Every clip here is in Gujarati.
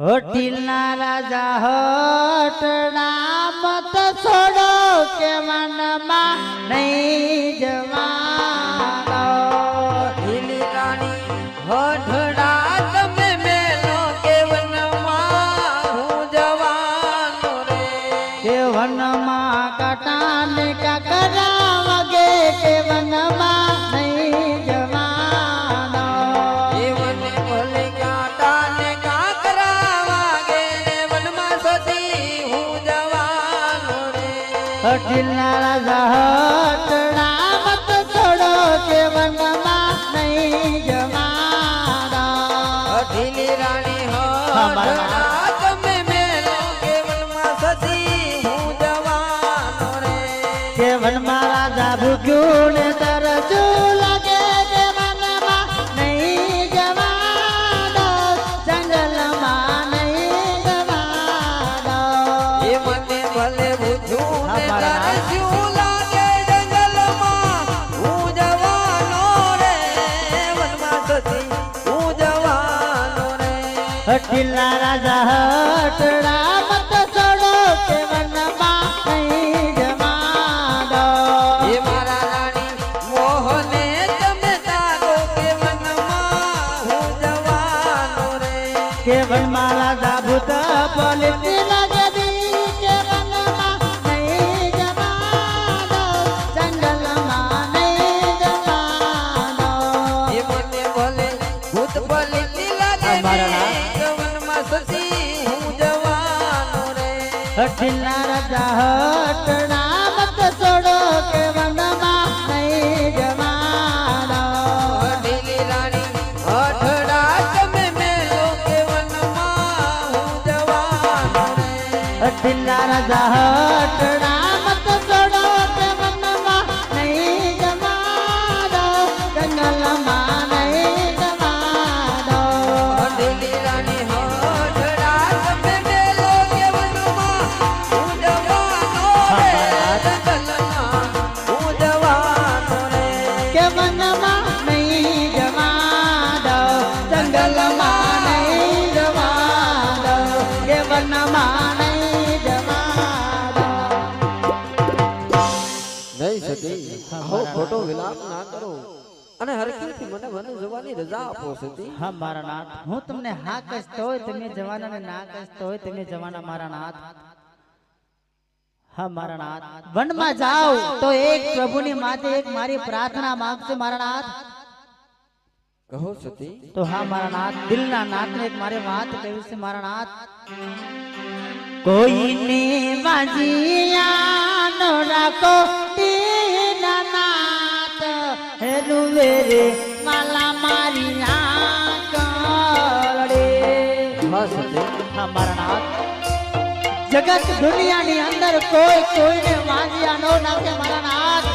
હોટીલના રાજા હટડા મત છોડો કે મનમાં નહીં જવાનો. ઢીલી રાણી હઠડા તમે મેલો કેવનમાં હું જવાનો રે? કે વનમાં કાટાને કાકરા વગે કે વનમાં નહીં હોટીલના રાજા હઠીલા રાજા સતી હું જવાનો રે હઠીલા રાજા હટડા મત છોડો કે આવો ખોટો વિલાપ ના કરો. અને હરખીથી મને મને જવાની રજા આપો સતી. હા મારા નાથ. હું તમને હા કહેતો હોય તમે જવાના ને ના કહેતો હોય તમે જવાના મારા નાથ. હા મારા નાથ. વનમાં જાઓ તો એક પ્રભુની માથે એક મારી પ્રાર્થના માંગશે મારા નાથ. કહો સતી. તો હા મારા નાથ દિલના નાથને મારે વાત કહ્યું છે મારા નાથ કોઈને વાજિયા નો રાખો દીના નાથ હેલું વેરે માલા મારી આંકડે હા સતી. હા મારા નાથ જગત દુનિયાની અંદર કોઈ કોઈને વાજિયા નો નાખે મારા નાથ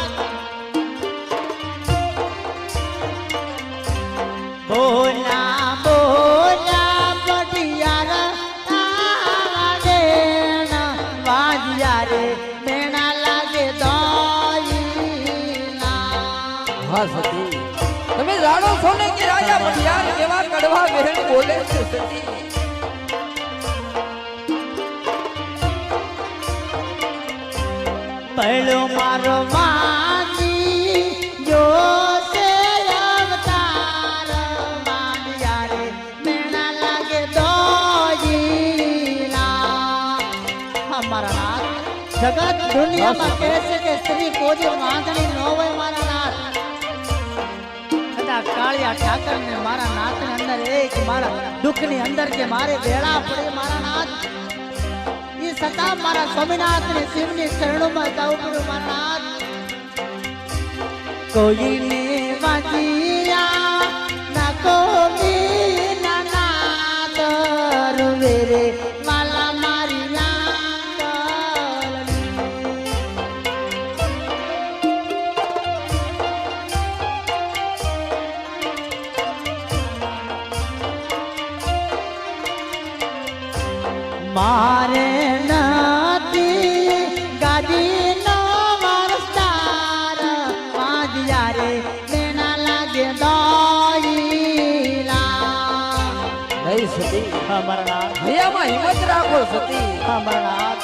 હા સતી તમે જાણો છો ને કે રાજા ભટિયાર કેવા કડવા બહેન બોલે છે સતી. પહેલો મારો માની જો જગત દુનિયામાં કહે છે કે સ્ત્રી કોઈ વાંધણી ન હોય કાળિયા ઠાકર ને મારા નાથની અંદર એક મારા દુઃખની અંદર કે મારે વેળા પડે મારા નાથ. એ સતા મારા સ્વામિનાથ ને શિવની ચરણોમાં જવું પડ્યું મારા નાથ. કોઈને વાંચિયા મારે નથી. ગાડી નો વરસાર વાજ્યા રે મેના લાગે દોઈલા નહીં સતી. અમારા હૈયામાં હિંમત રાખો સતી. હા મારા નાથ.